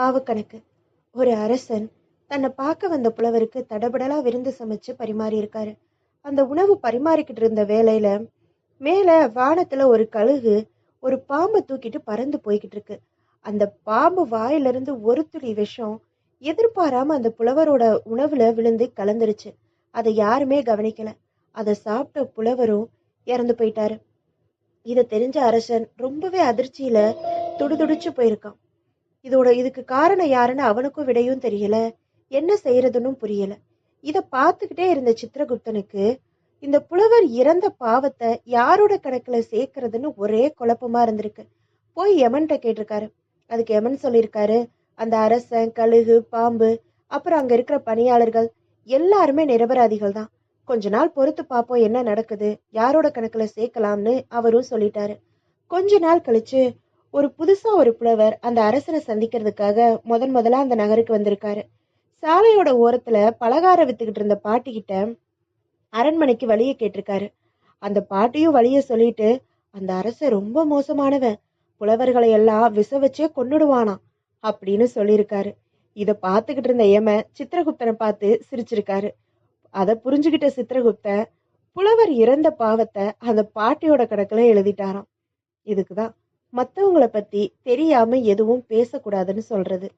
பாவக்கணக்கு. ஒரு அரசன் தன்னை பார்க்க வந்த புலவருக்கு தடபடலா விருந்து சமைச்சு பரிமாறியிருக்காரு. அந்த உணவு பரிமாறிக்கிட்டு இருந்த வேலையில மேல வானத்துல ஒரு கழுகு ஒரு பாம்பை தூக்கிட்டு பறந்து போய்கிட்டு இருக்கு. அந்த பாம்பு வாயிலிருந்து ஒரு துளி விஷம் எதிர்பாராம அந்த புலவரோட உணவுல விழுந்து கலந்துருச்சு. அதை யாருமே கவனிக்கல. அதை சாப்பிட்ட புலவரும் இறந்து போயிட்டாரு. இதை தெரிஞ்ச அரசன் ரொம்பவே அதிர்ச்சியில துடுதுடிச்சு போயிருக்கான். இதோட இதுக்கு காரணம் யாருன்னு அவனுக்கும் விடையும் தெரியல. என்ன செய்யறதுன்னு புரியல. இதை பார்த்துக்கிட்டே இருந்த சித்திரகுப்தனுக்கு இந்த புலவர் இறந்த பாவத்தை யாரோட கணக்குல சேர்க்கறதுன்னு ஒரே குழப்பமா இருந்திருக்கு. போய் யமன்கிட்ட கேட்டிருக்காரு. அதுக்கு யமன் சொல்லியிருக்காரு அந்த அரசன் கழுகு பாம்பு அப்புறம் அங்க இருக்கிற பணியாளர்கள் எல்லாருமே நிரபராதிகள் தான். கொஞ்ச நாள் பொறுத்து பார்ப்போம் என்ன நடக்குது யாரோட கணக்குல சேர்க்கலாம்னு அவரும் சொல்லிட்டாரு. கொஞ்ச நாள் கழிச்சு ஒரு புதுசா ஒரு புலவர் அந்த அரசனை சந்திக்கிறதுக்காக முதன் முதலா அந்த நகருக்கு வந்திருக்காரு. சாலையோட ஓரத்துல பலகாரம் வித்துக்கிட்டு இருந்த பாட்டி கிட்ட அரண்மனைக்கு வழியை கேட்டிருக்காரு. அந்த பாட்டியும் வழிய சொல்லிட்டு அந்த அரசன் ரொம்ப மோசமானவன். புலவர்களை எல்லாம் விச வச்சே கொன்னுடுவானாம் அப்படின்னு சொல்லியிருக்காரு. இதை பார்த்துக்கிட்டு இருந்த ஏம சித்திரகுப்தனை பார்த்து சிரிச்சிருக்காரு. அதை புரிஞ்சுக்கிட்ட சித்திரகுப்தன் புலவர் இறந்த பாவத்தை அந்த பாட்டியோட கணக்குல எழுதிட்டாராம். இதுக்குதான் மற்றவங்கள பத்தி தெரியாம எதுவும் பேசக்கூடாதுன்னு சொல்றது.